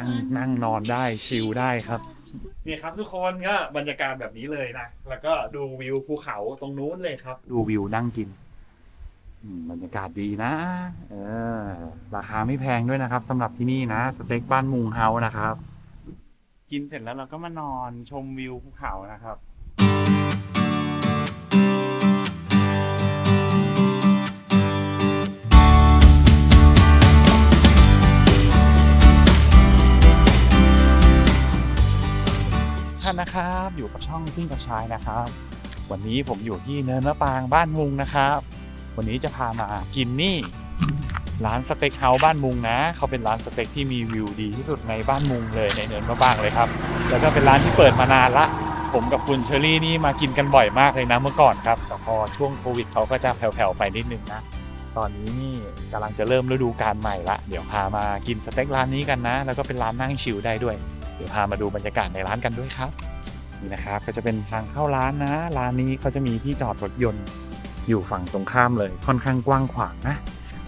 นั่งนั่งนอนได้ชิลได้ครับ นี่ครับทุกคนก็บรรยากาศแบบนี้เลยนะ แล้วก็ดูวิวภูเขาตรงนู้นเลยครับ ดูวิวนั่งกินอืมบรรยากาศดีนะ เออ ราคาไม่แพงด้วยนะครับสำหรับที่นี่นะ สเต็กบ้านมุงเฮานะครับ กินเสร็จแล้วเราก็มานอนชมวิวภูเขานะครับ ท่านนะครับ อยู่กับช่องซิ่งกับชายนะครับ วันนี้ผมอยู่ที่เนินมะปางบ้านมุงนะครับ วันนี้จะพามากินนี่ ร้านสเต็กเฮาส์บ้านมุงนะ เขาเป็นร้านสเต็กที่มีวิวดีที่สุดในบ้านมุงเลยในเนินมะปางเลยครับ แล้วก็เป็นร้านที่เปิดมานานละ ผมกับคุณเชอรี่นี่มากินกันบ่อยมากเลยนะเมื่อก่อนครับแต่พอช่วงโควิดเขาก็จะแผ่วๆไปนิดนึงนะตอนนี้นี่กำลังจะเริ่มฤดูกาลใหม่ละ เดี๋ยวพามากินสเต็กร้านนี้กันนะ แล้วก็เป็นร้านนั่งชิลได้ด้วย ดี๋ยวพามาดูบรรยากาศในร้านกันด้วยครับนี่นะครับก็จะเป็นทางเข้าร้านนะ ร้านนี้เขาจะมีที่จอดรถยนต์อยู่ฝั่งตรงข้ามเลยค่อนข้างกว้างขวางนะ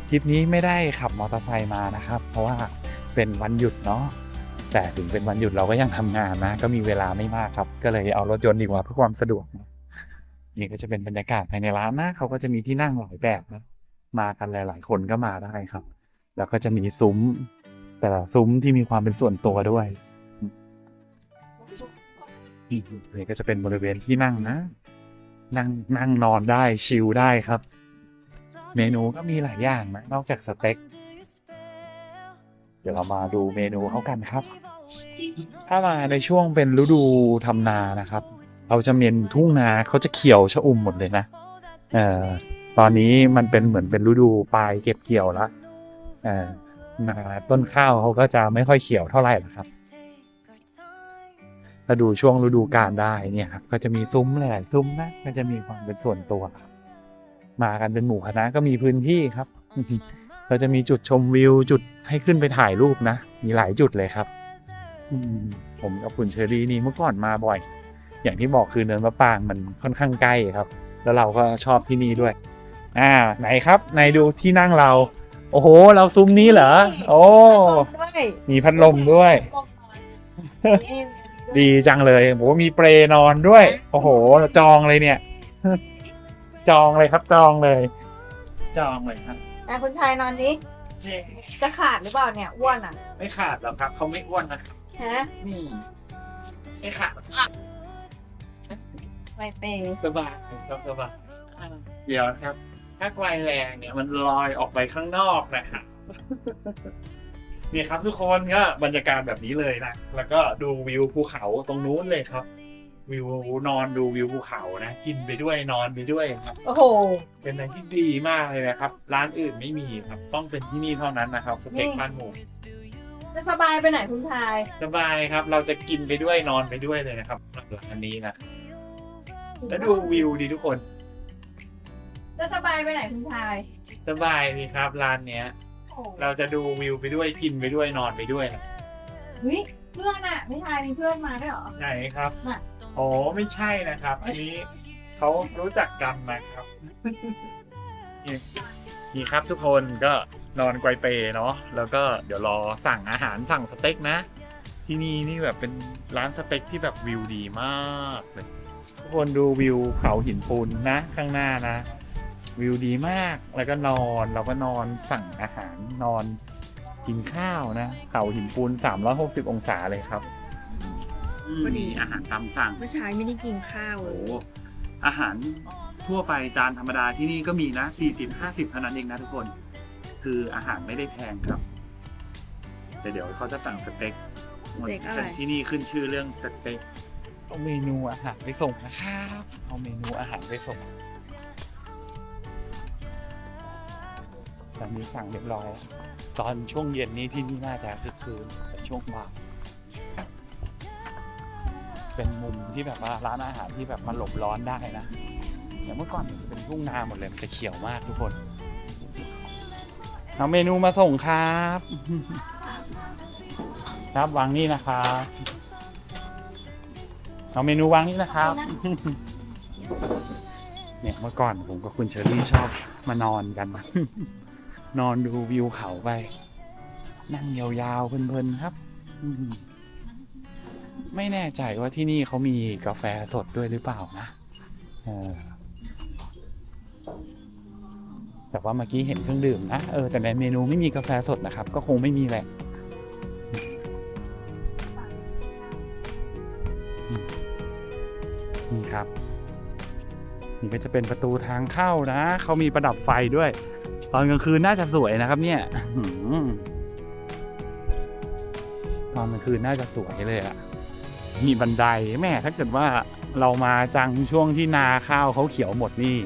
ทริปนี้ไม่ได้ขับมอเตอร์ไซค์มานะครับ เพราะว่าเป็นวันหยุดเนาะแต่ถึงเป็นวันหยุดเราก็ยังทำงานนะ ก็มีเวลาไม่มากครับ ก็เลยเอารถยนต์ดีกว่าเพื่อความสะดวกนะนี่ก็จะเป็นบรรยากาศภายในร้านนะเขาก็จะมีที่นั่งหลายแบบนะมากันหลาย ๆ คนก็มาได้ครับ แล้วก็จะมีซุ้ม แต่ละซุ้มที่มีความเป็นส่วนตัวด้วย นี่ก็จะเป็นบริเวณที่นั่งนะ นั่งนั่งนอนได้ชิลได้ครับ เมนูก็มีหลายอย่างนะนอกจากสเต็ก เดี๋ยวเรามาดูเมนูเขากันครับ ถ้ามาในช่วงเป็นฤดูทำนานะครับ เราจะเมนทุ่งนาเขาจะเขียวชะอุ่มหมดเลยนะเอ่อตอนนี้มันเป็นเหมือนเป็นฤดูปลายเก็บเกี่ยวแล้วเอ่อนาต้นข้าวเขาก็จะไม่ค่อยเขียวเท่าไหร่หรอกครับ ถ้าดูช่วงฤดูกาลได้เนี่ยครับก็จะมีซุ้มหลายๆซุ้มนะก็จะมีความเป็นส่วนตัวครับมากันเป็นหมู่คณะก็มีพื้นที่ครับ เราจะมีจุดชมวิวจุดให้ขึ้นไปถ่ายรูปนะ มีหลายจุดเลยครับอืมผมกับคุณเชอรี่นี่เมื่อก่อนมาบ่อย อย่างที่บอกคือเนินมะปรางมันค่อนข้างใกล้ครับ แล้วเราก็ชอบที่นี่ด้วย อ่า ไหนครับไหนดูที่นั่งเรา โอ้โห เราซุ้มนี้เหรอ โอ้ด้วยมีพัดลมด้วย ดีจังเลยโหมีเปรนอนด้วย โอ้โห จองเลยเนี่ย จองเลยครับจองเลย จองเลยครับอะคุณชายนอนนี้จะขาดหรือเปล่าเนี่ยอ้วนอะ ไม่ขาดหรอกครับเขาไม่อ้วนนะฮะนี่ไม่ขาดไม่เป็นสบายครับสบายเดี๋ยวครับ ถ้าไกวแรงเนี่ยมันลอยออกไปข้างนอกนะครับ นี่ครับทุกคนก็บรรยากาศแบบนี้เลยนะ แล้วก็ดูวิวภูเขาตรงนู้นเลยครับ วิวนอนดูวิวภูเขานะ กินไปด้วยนอนไปด้วยครับ โอ้โห เป็นอะไรที่ดีมากเลยนะครับ ร้านอื่นไม่มีครับ ต้องเป็นที่นี่เท่านั้นนะครับสเต็กบ้านหมูจะสบายไปไหนคุณชาย สบายครับ เราจะกินไปด้วยนอนไปด้วยเลยนะครับร้านนี้นะแล้วดูวิวดีทุกคน จะสบายไปไหนคุณชาย สบายดีครับร้านเนี้ย โอ้เราจะดูวิวไปด้วยกินไปด้วยนอนไปด้วยนะเฮ้ยเพื่อนอะพี่ชายมีเพื่อนมาด้วยเหรอ ไหนครับน่ะ โอ้ไม่ใช่นะครับ อันนี้เขารู้จักกันนะครับนี่นี่ครับทุกคนก็นอนไกวเปเนาะแล้วก็เดี๋ยวรอสั่งอาหารสั่งสเต็กนะ ที่นี่นี่แบบเป็นร้านสเต็กที่แบบวิวดีมากเลยทุกคนดูวิวเขาหินปูนนะข้างหน้านะ วิวดีมาก แล้วก็นอนเราก็นอนสั่งอาหารนอนกินข้าวนะเขาหินปูน360องศาเลยครับก็ดีอาหารตามสั่งผู้ชายไม่ได้กินข้าวเลโอ้ยอาหารทั่วไปจานธรรมดาที่นี่ก็มีนะ40 50เท่านั้นเองนะทุกคน คืออาหารไม่ได้แพงครับแต่เดี๋ยวเขาจะสั่งสเต็กสเต็กอะไรแต่ที่นี่ขึ้นชื่อเรื่องสเต็กเอาเมนูอาหารไปส่งนะครับ เอาเมนูอาหารไปส่ง ตอนนี้สั่งเรียบร้อย ตอนช่วงเย็นนี้ที่นี่น่าจะคือคืนแต่ช่วงบ่ายเป็นมุมที่แบบว่าร้านอาหารที่แบบมันหลบร้อนได้นะอย่างเมื่อก่อนมันจะเป็นทุ่งนาหมดเลยมันจะเขียวมากทุกคนเอาเมนูมาส่งครับ ครับวางนี่นะครับเอาเมนูวางนี่นะครับ เนี่ยเมื่อก่อนผมกับคุณเชอรี่ชอบมานอนกัน นอนดูวิวเขาไป นั่งยาวๆเพลินๆครับไม่แน่ใจว่าที่นี่เขามีกาแฟสดด้วยหรือเปล่านะแต่ว่าเมื่อกี้เห็นเครื่องดื่มนะ เออแต่ในเมนูไม่มีกาแฟสดนะครับ ก็คงไม่มีแหละนี่ครับ นี่ก็จะเป็นประตูทางเข้านะเขามีประดับไฟด้วย ตอนกลางคืนน่าจะสวยนะครับ เนี่ยตอนกลางคืนน่าจะสวยเลยอะมีบันไดแม่ถ้าเกิดว่าเรามาจังช่วงที่นาข้าวเขาเขียวหมดนี่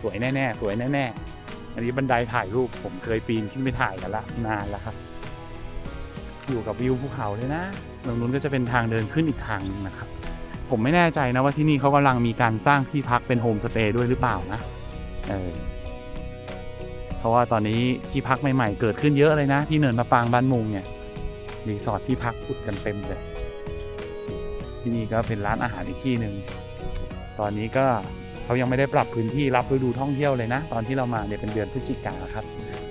สวยแน่ๆสวยแน่ๆอันนี้บันไดถ่ายรูปผมเคยปีนขึ้นไปถ่ายกันละนานแล้วครับ อยู่กับวิวภูเขาเลยนะตรงนู้นก็จะเป็นทางเดินขึ้นอีกทางนึงนะครับ ผมไม่แน่ใจนะว่าที่นี่เขากำลังมีการสร้างที่พักเป็นโฮมสเตย์ด้วยหรือเปล่านะ เออ เพราะว่าตอนนี้ที่พักใหม่ๆ เกิดขึ้นเยอะเลยนะ ที่เนินมะปรางบ้านมุงเนี่ยรีสอร์ทที่พักพุดกันเต็มเลย ที่นี่ก็เป็นร้านอาหารอีกที่หนึ่ง ตอนนี้ก็เขายังไม่ได้ปรับพื้นที่รับฤดูท่องเที่ยวเลยนะ ตอนที่เรามาเนี่ยเป็นเดือนพฤศจิกาครับ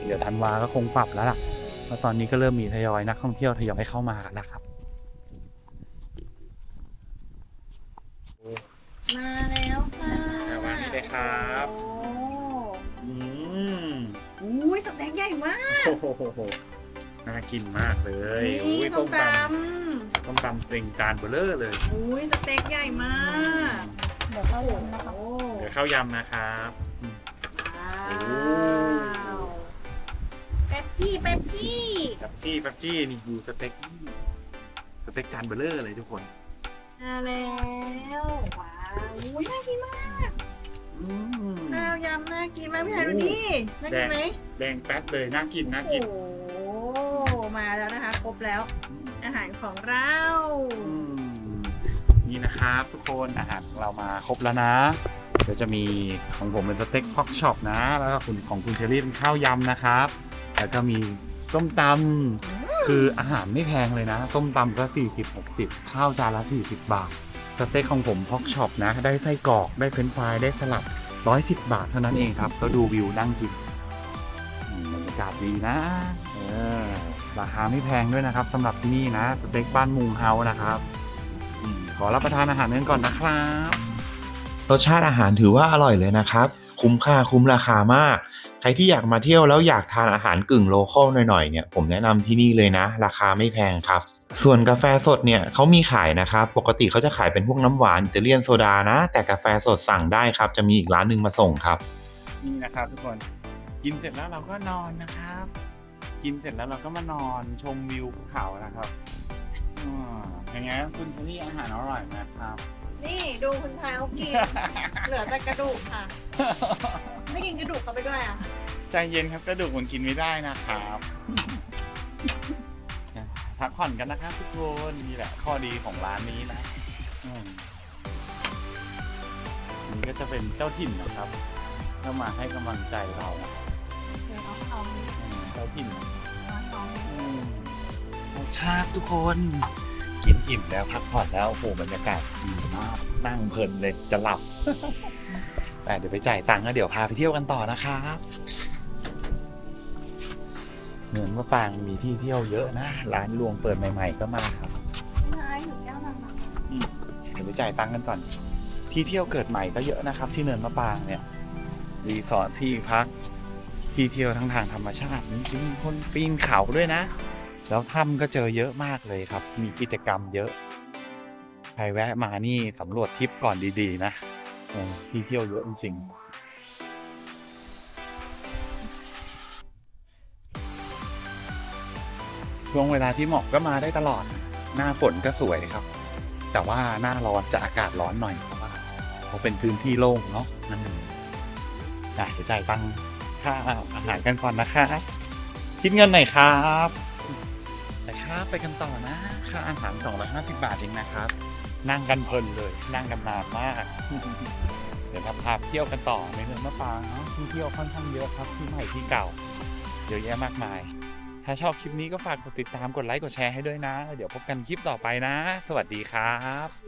เดี๋ยวธันวาก็คงปรับแล้วล่ะ เพราะตอนนี้ก็เริ่มมีทยอยนักท่องเที่ยวทยอยเข้ามากันแล้วครับ มาแล้วค่ะ วาง นี่เลยครับโอ้อืมอุ้ยสเต็กใหญ่มากโอ้โหน่ากินมากเลยนี่อุ้ยส้ส้มมตตำส้มตำเต็งจานเบลเลอร์เลยำอุ้ยสเต็กใหญ่มาก เดี๋ยวเข้ายำนะคะเดี๋ยวข้าวยำนะครับอืมว้าโอ้วเป๊ปซี่เป๊ปซี่แป๊บจี้แป๊บจี้นี่ดูสเต็กสเต็กจานเบลเลอร์เลยทุกคนมาแล้วว้าวอุ้ยน่ากินมากอืมข้า วยำน่ากินมากพี่ชายดูดิน่ากินไหมแดงแป๊ดเลยน่ากินน่าโอ้กินโหมาแล้วนะคะ ครบแล้ว อาหารของเราอืมนี่นะครับทุกคนอาหารของเรามาครบแล้วนะ เดี๋ยวจะมีของผมเป็นสเต็กพ็อกช็อปนะ แล้วก็คุณของคุณเชอรี่เป็นข้าวยำนะครับ แล้วก็มีส้มตำคืออาหารไม่แพงเลยนะส้มตำก็ 40 60 ข้าวจานละ 40 บาท สเต็กของผมพ็อกช็อปนะ ได้ไส้กรอกได้เฟรนช์ฟรายได้สลัด 110 บาทเท่านั้นเองครับ ก็ดูวิวนั่งกินอืมบรรยากาศดีนะเออราคาไม่แพงด้วยนะครับสำหรับที่นี่นะสเต็กบ้านมุงเฮานะครับอขอรับประทานอาหารกันก่อนนะครับ รสชาติอาหารถือว่าอร่อยเลยนะครับ คุ้มค่าคุ้มราคามาก รที่อยากมาเที่ยวแล้วอยากทานอาหารกึ่งโลคอลหน่อยๆเนี่ยผมแนะนำที่นี่เลยนะ ราคาไม่แพงครับ ส่วนกาแฟสดเนี่ยเขามีขายนะครับ ปกติเขาจะขายเป็นพวกน้ำหวานอิตาเลียนโซดานะ แต่กาแฟสดสั่งได้ครับ จะมีอีกร้านหนึ่งมาส่งครับ นี่นะครับทุกคนกินเสร็จแล้วเราก็นอนนะครับ กินเสร็จแล้วเราก็มานอนชมวิวภูเขานะครับอย่างเงี้ยคุณเชอรี่อาหารอร่อยนะครับ นี่ดูคุณชายเขากิน เหลือแต่กระดูกค่ะ ไม่กินกระดูกเขาไปด้วยอะใจเย็นครับกระดูกมันกินไม่ได้นะครับพักผ่อนกันนะครับทุกคนนี่แหละข้อดีของร้านนี้นะอืมนี่ก็จะเป็นเจ้าถิ่นนะครับก็มาให้กำลังใจเรานะเดี๋ยวน้องเขาอืมเจ้าถิ่นน้องเขาครับทุกคน กินอิ่มแล้วพักผ่อนแล้วโอ้โหบรรยากาศดีมากนั่งเพลินเลยจะหลับแต่เดี๋ยวไปจ่ายตังค์แล้วเดี๋ยวพาไปเที่ยวกันต่อนะครับเหมือนว่าปางมีที่เที่ยวเยอะนะร้านรวงเปิดใหม่ ๆ ก็มาครับนายหนูแก้วนันนะเดี๋ยวไปจ่ายตังค์กันก่อน ที่เที่ยวเกิดใหม่ก็เยอะนะครับ ที่เนินมะปรางเนี่ยรีสอร์ทที่พักที่เที่ยวทั้งทางธรรมชาติมีปีนคนปีนเขาด้วยนะ แล้วถ้ำก็เจอเยอะมากเลยครับ มีกิจกรรมเยอะ ใครแวะมานี่สำรวจทริปก่อนดีๆ นะที่เที่ยวเยอะจริงๆช่วงเวลาที่เหมาะก็มาได้ตลอด หน้าฝนก็สวยครับ แต่ว่าหน้าร้อนจะอากาศร้อนหน่อยเพราะว่าเขาเป็นพื้นที่โล่งเนาะนั่นเองอะเดี๋ยจ่ายตังค่าอาหารกันก่อนนะครับคิดเงินหน่อยครับ นะครับไปกันต่อนะค่าอาหาร 250 บาทเองนะครับ นั่งกันเพลินเลย นั่งกันนานมาก เดี๋ยวคราพาเที่ยวกันต่อในเมืองมะปรางเนาะที่เที่ยวค่อนข้างเยอะครับที่ใหม่ที่เก่าเยอะแยะมากมาย ถ้าชอบคลิปนี้ก็ฝากกดติดตามกดไลค์กดแชร์ให้ด้วยนะ เดี๋ยวพบกันคลิปต่อไปนะ สวัสดีครับ